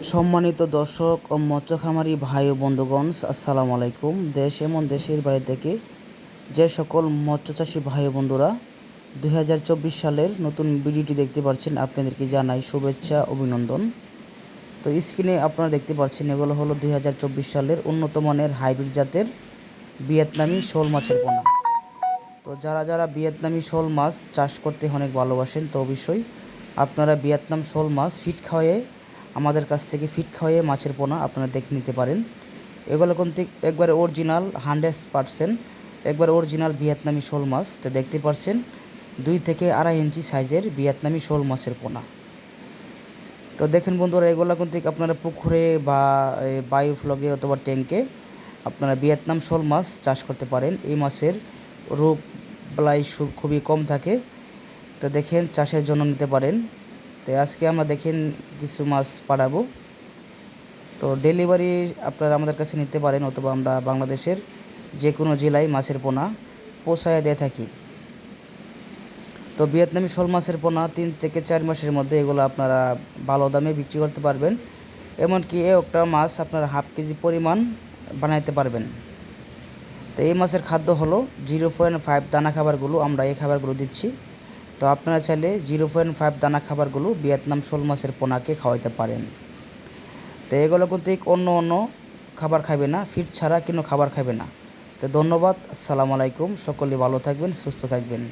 সম্মানিত দর্শক ও মৎস্য খামারি ভাই ও বন্ধুগণ, আসসালামু আলাইকুম। দেশ এমন দেশের বাইরে থেকে যে সকল মৎস্য চাষি ভাই বন্ধুরা দুই হাজার চব্বিশ সালের নতুন ভিডিওটি দেখতে পাচ্ছেন, আপনাদেরকে জানাই শুভেচ্ছা, অভিনন্দন। তো স্ক্রিনে আপনারা দেখতে পাচ্ছেন, এগুলো হলো দুই হাজার চব্বিশ সালের উন্নত মানের হাইব্রিড জাতের ভিয়েতনামি শোল মাছের পোনা। তো যারা যারা ভিয়েতনামি শোল মাছ চাষ করতে অনেক ভালোবাসেন, তো অবশ্যই আপনারা ভিয়েতনাম শোল মাছ ফিট খাওয়ায়ে আমাদের কাছ থেকে ফিট খাওয়ায়ে মাছের পোনা আপনারা দেখে নিতে পারেন। এগুলো কিন্তু একবারে অরিজিনাল হান্ড্রেড পারসেন্ট একবার অরিজিনাল ভিয়েতনামি শোল মাছ, তো দেখতে পাচ্ছেন দুই থেকে আড়াই ইঞ্চি সাইজের ভিয়েতনামি শোল মাছের পোনা। তো দেখেন বন্ধুরা, এগুলো কিন্তু আপনারা পুকুরে বা বায়োফ্লগে অথবা ট্যাঙ্কে আপনারা ভিয়েতনাম শোল মাছ চাষ করতে পারেন। এই মাছের রোগ বালাই খুবই কম থাকে। তো দেখেন, চাষের জন্য নিতে পারেন। তো আজকে আমরা দেখেন কিছু মাছ পাঠাবো তো ডেলিভারি আপনারা আমাদের কাছে নিতে পারেন অথবা আমরা বাংলাদেশের যে কোনো জেলায় মাছের পোনা পোষায় দিয়ে থাকি। তো ভিয়েতনামি শোল মাছের পোনা তিন থেকে চার মাসের মধ্যে এগুলো আপনারা ভালো দামে বিক্রি করতে পারবেন। এমনকি একটা মাছ আপনারা হাফ কেজি পরিমাণ বানাইতে পারবেন। তো এই মাছের খাদ্য হলো জিরো পয়েন্ট ফাইভ দানা খাবারগুলো আমরা এই খাবারগুলো দিচ্ছি। তো আপনারা চাইলে জিরো পয়েন্ট ফাইভ দানা খাবারগুলো ভিয়েতনাম শোল মাছের পোনাকে খাওয়াইতে পারেন। তো এগুলো কিন্তু অন্য অন্য খাবার খাবে না, ফিট ছাড়া কোনো খাবার খাবে না। তো ধন্যবাদ, আসসালামু আলাইকুম, সকলে ভালো থাকবেন, সুস্থ থাকবেন।